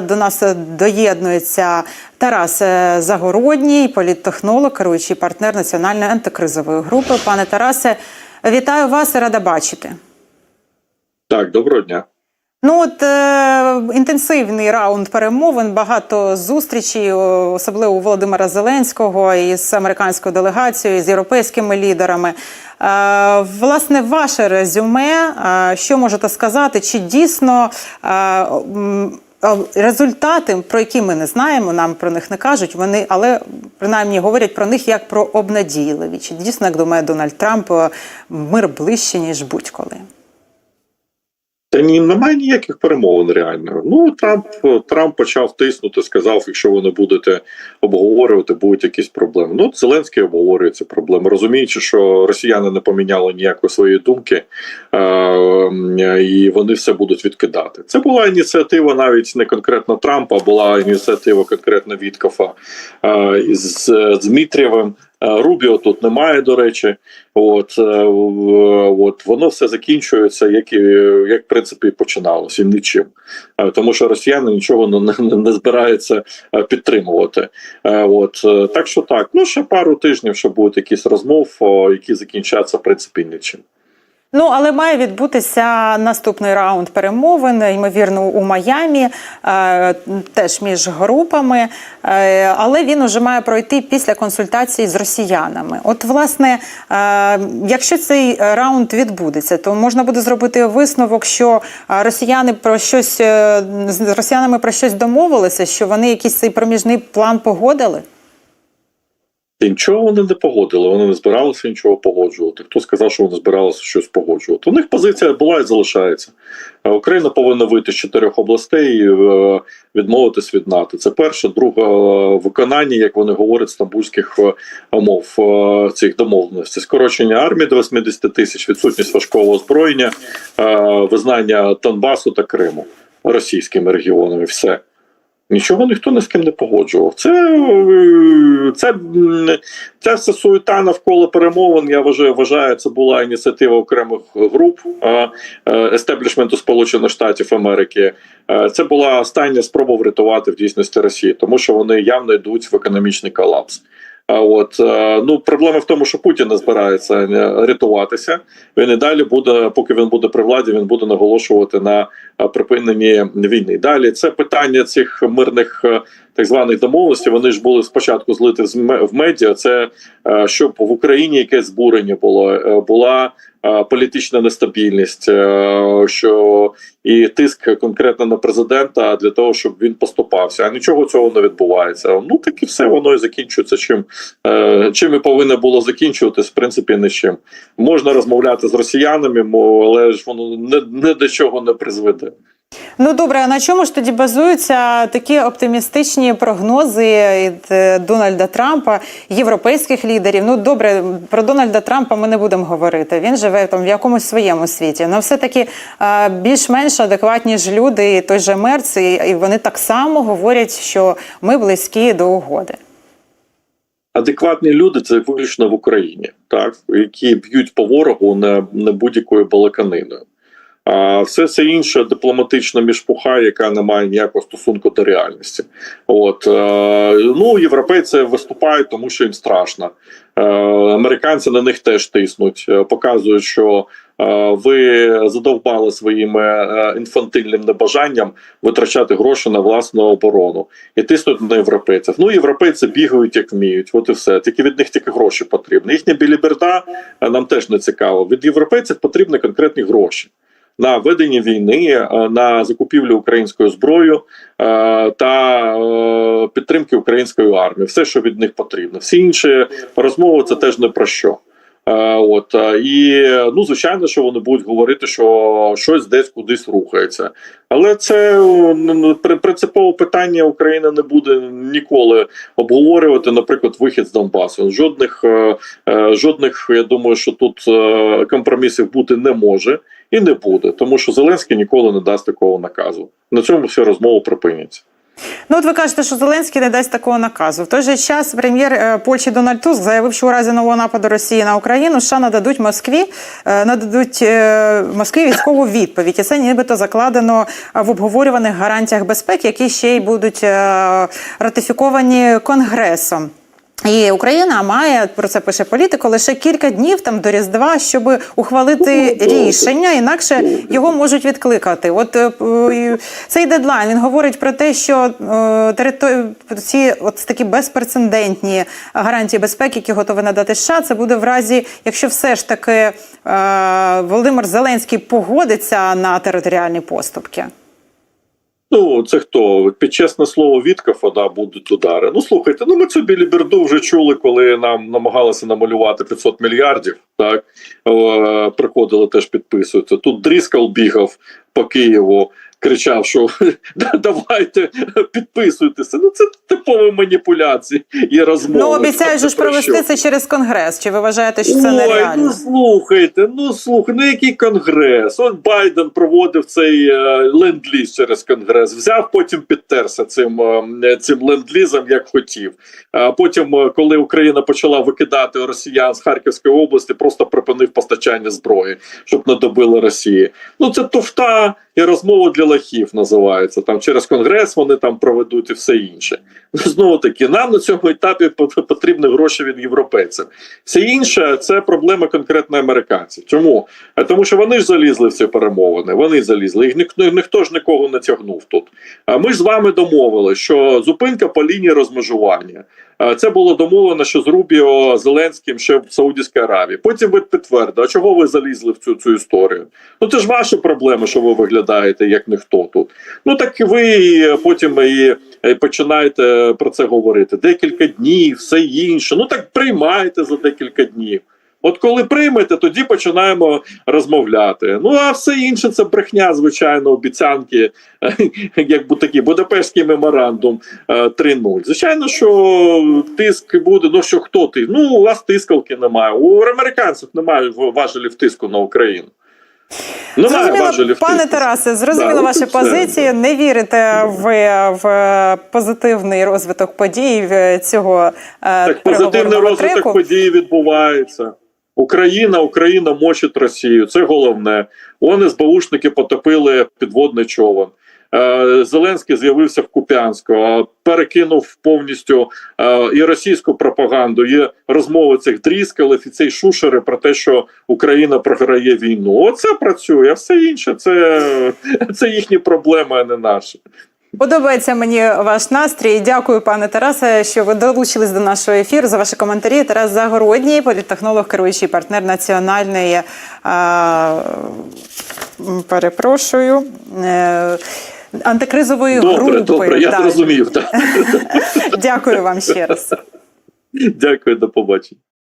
До нас доєднується Тарас е, Загородній, політтехнолог, керуючий партнер національної антикризової групи. Пане Тарасе, вітаю вас і рада бачити. Так, доброго дня. Ну от е, інтенсивний раунд перемовин, багато зустрічей, особливо у Володимира Зеленського із американською делегацією, з європейськими лідерами. Е, власне, ваше резюме, е, що можете сказати? Чи дійсно е, результати, про які ми не знаємо, нам про них не кажуть, вони, але принаймні говорять про них як про обнадійливі? Чи дійсно, як думає Дональд Трамп, е, мир ближче ніж будь-коли? Та ні, немає ніяких перемовин реально. Ну Трамп Трамп почав тиснути, сказав, якщо ви не будете обговорювати, будуть якісь проблеми. Ну Зеленський обговорює ці проблеми, розуміючи, що росіяни не поміняли ніякої своєї думки, е- і вони все будуть відкидати. Це була ініціатива навіть не конкретно Трампа, була ініціатива конкретно Віткофа е- з Дмитрієвим. Е, Рубіо тут немає, до речі, от е, от воно все закінчується, як і як в принципі і починалося, і нічим, Е, тому що росіяни нічого не, не, не збираються підтримувати. От так що так, ну ще пару тижнів, що будуть якісь розмов, які закінчаться в принципі нічим. Ну, але має відбутися наступний раунд перемовин, ймовірно, у Майамі, е, теж між групами. Е, але він уже має пройти після консультації з росіянами. От, власне, е, якщо цей раунд відбудеться, то можна буде зробити висновок, що росіяни про щось з росіянами про щось домовилися, що вони якийсь цей проміжний план погодили. І Нічого вони не погодили, вони не збиралися нічого погоджувати. Хто сказав, що вони збиралися щось погоджувати? У них позиція була і залишається. Е, Україна повинна вийти з чотирьох областей і е, відмовитись від НАТО. Це перше, друге е, виконання, як вони говорять, стамбульських умов цих домовленостей. Скорочення армії до 80 тисяч, відсутність важкого озброєння, визнання Донбасу та Криму російськими регіонами. Все. Нічого ніхто ні з ким не погоджував. Це, е, це, це все суета навколо перемовин. Я вважаю, вважаю, це була ініціатива окремих груп е, е, естеблішменту Сполучених Штатів Америки. Це була остання спроба врятувати в дійсності Росії, тому що вони явно йдуть в економічний колапс. А от е, ну проблема в тому, що Путін не збирається е, рятуватися. Він і далі буде, поки він буде при владі, він буде наголошувати на е, припиненні війни. Далі це питання цих мирних так званих домовленостей. Вони ж були спочатку злити в медіа. Це е, щоб в Україні якесь збурення було, е, була е, політична нестабільність, що і тиск конкретно на президента для того, щоб він поступався. А нічого цього не відбувається. Ну так і все воно і закінчується. Чим чим і повинно було закінчуватись, в принципі, не чим. Можна розмовляти з росіянами, але ж воно не, не до чого не призведе. Ну добре, а на чому ж тоді базуються такі оптимістичні прогнози від е, Дональда Трампа, європейських лідерів? Ну добре, про Дональда Трампа ми не будемо говорити. Він живе там в якомусь своєму світі. Ну все таки е, більш-менш адекватні ж люди, і той же Мерц, і вони так само говорять, що ми близькі до угоди. Адекватні люди це виключно в Україні, так які б'ють по ворогу не, не будь-якою балаканиною. Все все інше дипломатична мішпуха, яка не має ніякого стосунку до реальності. От е, ну європейці виступають, тому що їм страшно. Е, американці на них теж тиснуть, е, показують, що ви задовбали своїм інфантильним небажанням витрачати гроші на власну оборону і тиснуть на європейців. Ну європейці бігають як вміють. От і все. Тільки від них тільки гроші потрібні. Їхня біліберда нам теж не цікаво. Від європейців потрібні конкретні гроші. На ведення війни, е, на закупівлю української зброї е, та е, підтримки української армії, все, що від них потрібно. Всі інші розмови це теж не про що. Е, От е, і ну звичайно, що вони будуть говорити, що щось десь кудись рухається, але це е, при- принципове питання Україна не буде ніколи обговорювати. Наприклад, вихід з Донбасу. Жодних жодних, я думаю, що тут компромісів бути не може і не буде, тому що Зеленський ніколи не дасть такого наказу. На цьому вся розмова припиняться. Ну, от ви кажете, що Зеленський не дасть такого наказу. В той же час прем'єр е, Польщі Дональд Туск заявив, що у разі нового нападу Росії на Україну США нададуть Москві е, нададуть е, Москві військову відповідь. І це нібито закладено в обговорюваних гарантіях безпеки, які ще й будуть ратифіковані Конгресом. І Україна має про це пише політико лише кілька днів там до Різдва, щоб ухвалити рішення, інакше його можуть відкликати. От е, цей дедлайн він говорить про те, що е, ці от такі безпрецедентні гарантії безпеки, які готові надати США, це буде в разі, якщо все ж таки е, Володимир Зеленський погодиться на територіальні поступки. Ну, це хто? Під чесне слово Віткафа, да, будуть удари. Ну слухайте, ну ми цю біліберду вже чули, коли нам намагалися намалювати 500 мільярдів. Так е, приходили теж підписуються. Тут Дріскал бігав по Києву, кричав, що давайте підписуйтеся. Ну це типові маніпуляції і розмови. Ну обіцяють же ж Про провести що? це через конгрес. Чи ви вважаєте, що це Ой, нереально? ну слухайте, ну слухай, ну який конгрес? От Байден проводив цей е, ленд-ліз через конгрес, взяв, потім підтерся цим, е, цим ленд-лізом, як хотів. А потім, е, коли Україна почала викидати росіян з Харківської області, просто припинив постачання зброї, щоб не добили Росії. Ну це туфта і розмова для лахів називається. Там через конгрес вони там проведуть і все інше. Знову таки, нам на цьому етапі потрібні гроші від європейців. Все інше це проблема конкретно американців. Чому? Тому що вони ж залізли в ці перемовини. Вони залізли. Їх ніхто, ніхто ж нікого не тягнув тут. А ми з вами домовили, що зупинка по лінії розмежування. А Це було домовлено, що з Рубіо Зеленським ще в Саудівській Аравії. Потім ви підтвердили, а чого ви залізли в цю цю історію? Ну це ж ваша проблема, що ви виглядаєте як ніхто тут. Ну так ви і потім і е, починаєте про це говорити. Декілька днів, все інше. Ну так приймайте за декілька днів. От коли приймете, тоді починаємо розмовляти. Ну а все інше це брехня, звичайно, обіцянки, як би такий Будапештський меморандум е, 3.0. Звичайно, що тиск буде. Ну що хто ти? Ну у вас тискалки немає. У американців немає важелів тиску на Україну. Немає Зрозуміло, пане. Тарасе, зрозуміло Да, ваші ну, позиції. Не вірите ви в позитивний розвиток подій цього е, Так позитивний розвиток треку. подій відбувається. Україна, Україна мочить Росію. Це головне. Вони СБУшники потопили підводний човен. Е, Зеленський з'явився в Куп'янську, перекинув повністю е, і російську пропаганду, і розмови цих дріскалів і цей шушери про те, що Україна програє війну. Оце працює, а все інше це, це їхні проблеми, а не наші. Подобається мені ваш настрій. Дякую, пане Тарасе, що ви долучились до нашого ефіру за ваші коментарі. Тарас Загородній, політтехнолог, керуючий партнер національної. А, перепрошую. е, Антикризової Добре, групи. добре, я Так. зрозумів. Так. Дякую вам ще раз. Дякую, до побачення.